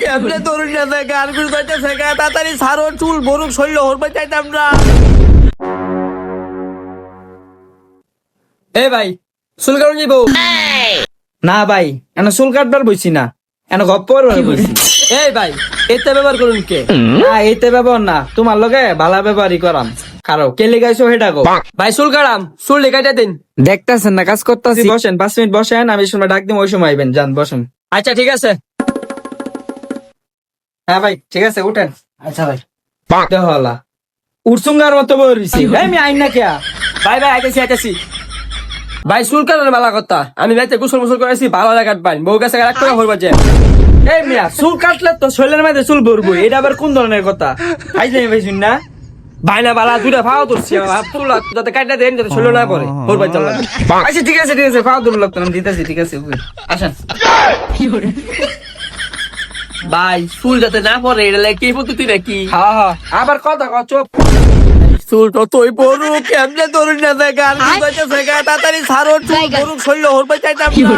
কেমনে তরুণ না থাকে আর কিছু তাড়াতাড়ি সারো চুল ভরুক শরীর হরবে চাইতাম না এ ভাই চুল কাটুন যাইব না ভাই এনে চুল কাটবার বইছি না। এনে গপ্পর বইছি। এই ভাই এতে ব্যবহার করুন কে? না এইতে ব্যবহার না তোমার লগে ভালা ব্যবহারই করাম। কারও কে লিগাইছো সেটা গো ভাই চুল কাটাম চুল দেখাইতে দিন। দেখতেছেন না কাজ করতেছি। বসেন পাঁচ মিনিট বসেন আমি সময় ডাক দিম ওই সময় আইবেন যান বসেন। আচ্ছা ঠিক আছে। হ্যাঁ ভাই ঠিক আছে উঠেন। আচ্ছা ভাই। দেহলা উড়সুঙ্গার মতো বইছি ভাই আমি আইন না কেয়া ভাই ভাই আইতেছি আইতেছি। ভাই চুল কাটার মেলা কথা। আমি রাইতে গোসল মুসল করেছি ভালো লাগে কাটবাই বউ কাছে রাখ করে হরবা যে। এই মিয়া চুল কাটলে তো শরীরের মধ্যে চুল ভরবো এটা আবার কোন ধরনের কথা? আই যাই ভাই শুন না। ভাই না বালা দুটা ফাও ধরছি। চুল যাতে কাটা দেন যাতে শরীর না পড়ে। হরবা চল আচ্ছা ঠিক আছে ঠিক আছে। ফাও দূর লাগতো আমি দিতেছি ঠিক আছে। আসেন। ভাই চুল যাতে না পরে এটা লাগে কি পদ্ধতি নাকি? হ্যাঁ হ্যাঁ আবার কথা কও চুপ। চুল তো তুই ভরুক কেমনে ধরুন না গা তাড়াতাড়ি সারো চুল ভরুক শরীর হরবে চাইতাম না।